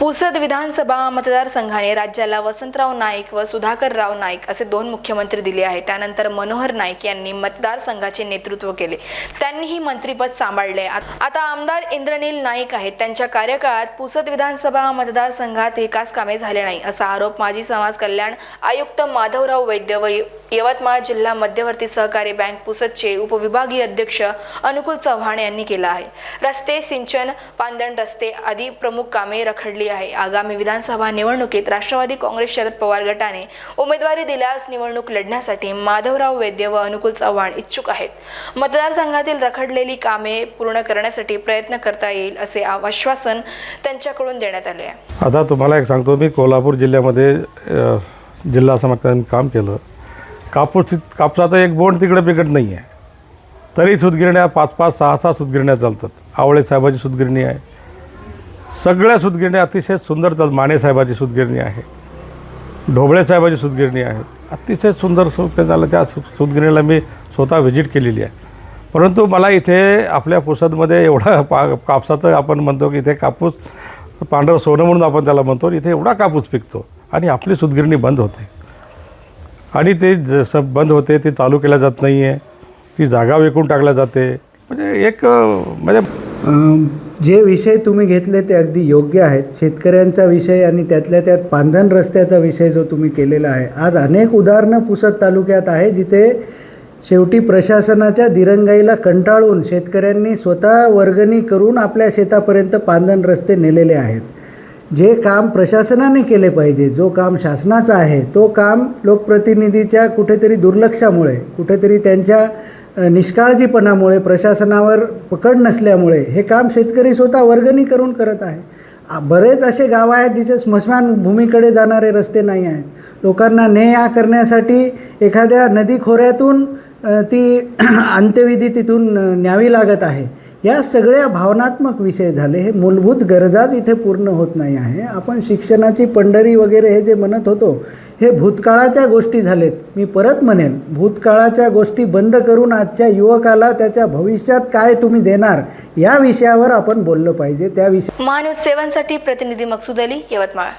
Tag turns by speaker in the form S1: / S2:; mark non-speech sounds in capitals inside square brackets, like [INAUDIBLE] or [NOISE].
S1: पुसद विधानसभा मतदारसंघाने राज्याला वसंतराव नाईक व सुधाकरराव नाईक असे दोन मुख्यमंत्री दिले आहेत. त्यानंतर मनोहर नाईक यांनी मतदारसंघाचे नेतृत्व केले. त्यांनीही मंत्रीपद सांभाळले. आत- आता आमदार इंद्रनील नाईक आहेत. त्यांच्या कार्यकाळात पुसद विधानसभा मतदारसंघात विकास कामे झाले नाही असा आरोप माजी समाज कल्याण आयुक्त माधवराव वैद्य व यवतमाळ जिल्हा मध्यवर्ती सहकारी बँक पुसदचे उपविभागीय अध्यक्ष अनुकूल चव्हाण यांनी केला आहे. रस्ते सिंचन पांदण रस्ते आदी प्रमुख कामे रखडली आहे. आगामी विधानसभा निवडणुकीत राष्ट्रवादी काँग्रेस शरद पवार गटाने उमेदवारी दिल्यास निवडणूक लढण्यासाठी माधवराव वैद्य व अनुकूल चव्हाण इच्छुक आहेत. मतदारसंघातील रखडलेली कामे पूर्ण करण्यासाठी प्रयत्न करता येईल असे आश्वासन त्यांच्याकडून देण्यात आले आहे.
S2: आता तुम्हाला एक सांगतो मी कोल्हापूर जिल्ह्यामध्ये जिल्हा समाजकारण काम केलं. कापूस ति- कापसाचं एक बोंड तिकडे पिकत नाही आहे तरी सुतगिरण्या पाच पाच सहा सहा सुतगिरण्या चालतात. आवळे साहेबाची सुतगिरणी आहे. सगळ्या सुतगिरण्या अतिशय सुंदर चालतात माने साहेबाची सुतगिरणी आहे. ढोबळे साहेबाची सुतगिरणी आहे. अतिशय सुंदर सुत झालं. त्या सु सुतगिरणीला मी स्वतः व्हिजिट केलेली आहे. परंतु मला इथे आपल्या पुसदमध्ये एवढा [LAUGHS] पा कापसाचं आपण म्हणतो की इथे कापूस पांढरं सोनं म्हणून आपण त्याला म्हणतो. इथे एवढा कापूस पिकतो. आणि आपली सुतगिरणी बंद होते. आणि ते जसं बंद होते ती चालू केल्या जात नाही आहे ती जागा विकून टाकल्या जाते. म्हणजे एक म्हणजे
S3: जे विषय तुम्ही घेतले ते अगदी योग्य आहेत. शेतकऱ्यांचा विषय आणि त्यातल्या त्यात पांधन रस्त्याचा विषय जो तुम्ही केलेला आहे. आज अनेक उदाहरणं पुसद तालुक्यात आहे जिथे शेवटी प्रशासनाच्या दिरंगाईला कंटाळून शेतकऱ्यांनी स्वतः वर्गणी करून आपल्या शेतापर्यंत पांधन रस्ते नेलेले आहेत. जे काम प्रशासनाने केले पाहिजे जो काम शासनाचा आहे तो काम लोकप्रतिनिधीच्या कुठेतरी दुर्लक्षामुळे कुठेतरी त्यांच्या निष्काळजीपणामुळे प्रशासनावर पकड नसल्यामुळे हे काम शेतकरी स्वतः वर्गणी करून करत आहे. बरेच असे गावं आहेत जिथे स्मशानभूमीकडे जाणारे रस्ते नाही आहेत. लोकांना ने या करण्यासाठी एखाद्या नदी खोऱ्यातून ती [CLEARS THROAT] अंत्यविधी तिथून न्यावी लागत आहे. या सगळ्या भावनात्मक विषय झाले. हे मूलभूत गरजाच इथे पूर्ण होत नाही आहे. आपण शिक्षणाची पंढरी वगैरे हे जे म्हणत होतो हे भूतकाळाच्या गोष्टी झालेत. मी परत म्हणेन भूतकाळाच्या गोष्टी बंद करून आजच्या युवकाला त्याच्या भविष्यात काय तुम्ही देणार या विषयावर आपण बोललं पाहिजे. त्या विषय
S1: महान्यूज सेवांसाठी प्रतिनिधी मकसूद अली यवतमाळ.